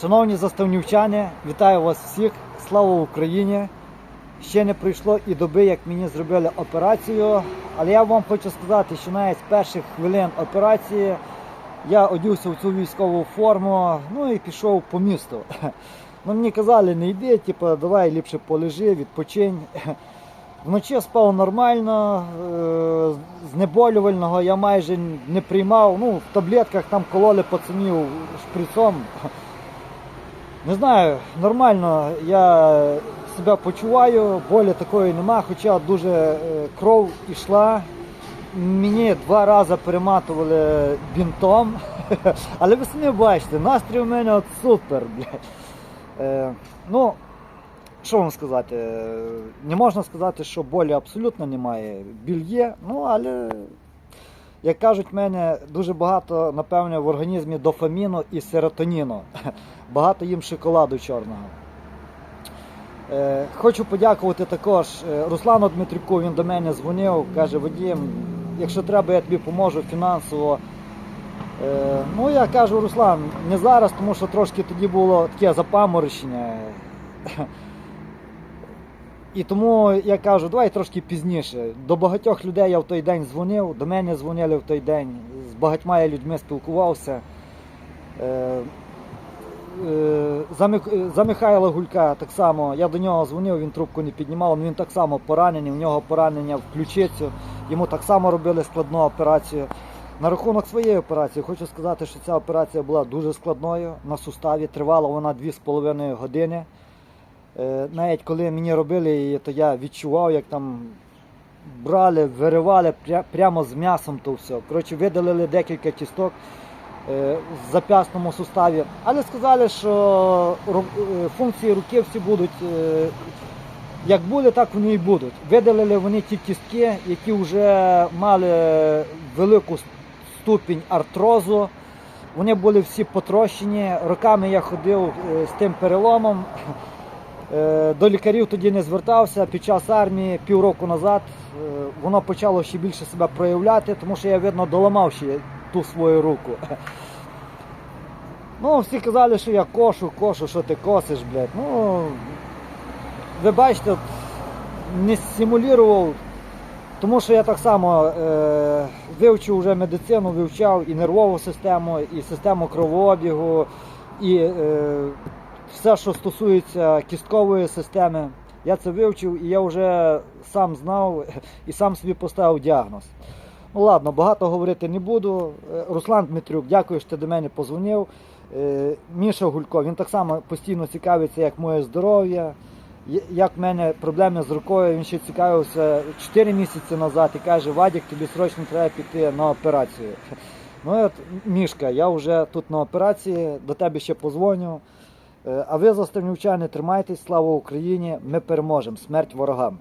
Шановні заставнівчани, вітаю вас всіх. Слава Україні! Ще не пройшло і доби, як мені зробили операцію. Але я вам хочу сказати, що навіть з перших хвилин операції я одівся в цю військову форму, ну і пішов по місту. Ну, мені казали, не йди, типу, давай ліпше полежи, відпочинь. Вночі спав нормально, е, знеболювального я майже не приймав. Ну, в таблетках там кололи пацанів шприцом. Не знаю, нормально я себе почуваю, болі такої нема, хоча дуже е, кров ішла. Мені два рази перематували бінтом. Але ви самі бачите, настрій у мене от супер. блядь. Е, ну, що вам сказати? Е, Не можна сказати, що болі абсолютно немає. Біль є, ну але, як кажуть в мене, дуже багато, напевне, в організмі дофаміну і серотоніну. Багато їм шоколаду чорного. Е, Хочу подякувати також е, Руслану Дмитрюку, він до мене дзвонив, каже, Вадім, якщо треба, я тобі поможу фінансово. Е, Ну, я кажу, Руслан, не зараз, тому що трошки тоді було таке запаморочення. І тому я кажу, давай трошки пізніше. До багатьох людей я в той день дзвонив, до мене дзвонили в той день, з багатьма людьми спілкувався. Е, е, За, за Михайла Гулька так само, я до нього дзвонив, він трубку не піднімав, але він так само поранений, у нього поранення в ключицю, йому так само робили складну операцію. На рахунок своєї операції хочу сказати, що ця операція була дуже складною на суставі, тривала вона 2,5 години. Е, Навіть коли мені робили її, то я відчував, як там брали, виривали прямо з м'ясом то все. Коротше, видалили декілька кісток е, в зап'ясному суставі. Але сказали, що е, функції руки всі будуть як були, так вони і будуть. Видалили вони ті кістки, які вже мали велику ступінь артрозу. Вони були всі потрощені. Роками я ходив з тим переломом. Е, До лікарів тоді не звертався. Під час армії півроку назад е, воно почало ще більше себе проявляти, тому що я, видно, доламав ще ту свою руку. Ну, всі казали, що я кошу, кошу, що ти косиш, блядь. Ну, ви бачите, не симулював, тому що я так само е, вивчив вже медицину, вивчав і нервову систему, і систему кровообігу, і е, все, що стосується кісткової системи. Я це вивчив і я вже сам знав і сам собі поставив діагноз. Ну ладно, багато говорити не буду. Е, Руслан Дмитрюк, дякую, що ти до мене позвонив. Е, Міша Гулько, він так само постійно цікавиться, як моє здоров'я, як в мене проблеми з рукою. Він ще цікавився 4 місяці назад і каже, Вадік, тобі срочно треба піти на операцію. Ну от, Мішка, я вже тут на операції, до тебе ще позвоню. Е, А ви, заставнівчани, тримайтесь, слава Україні! Ми переможемо! Смерть ворогам!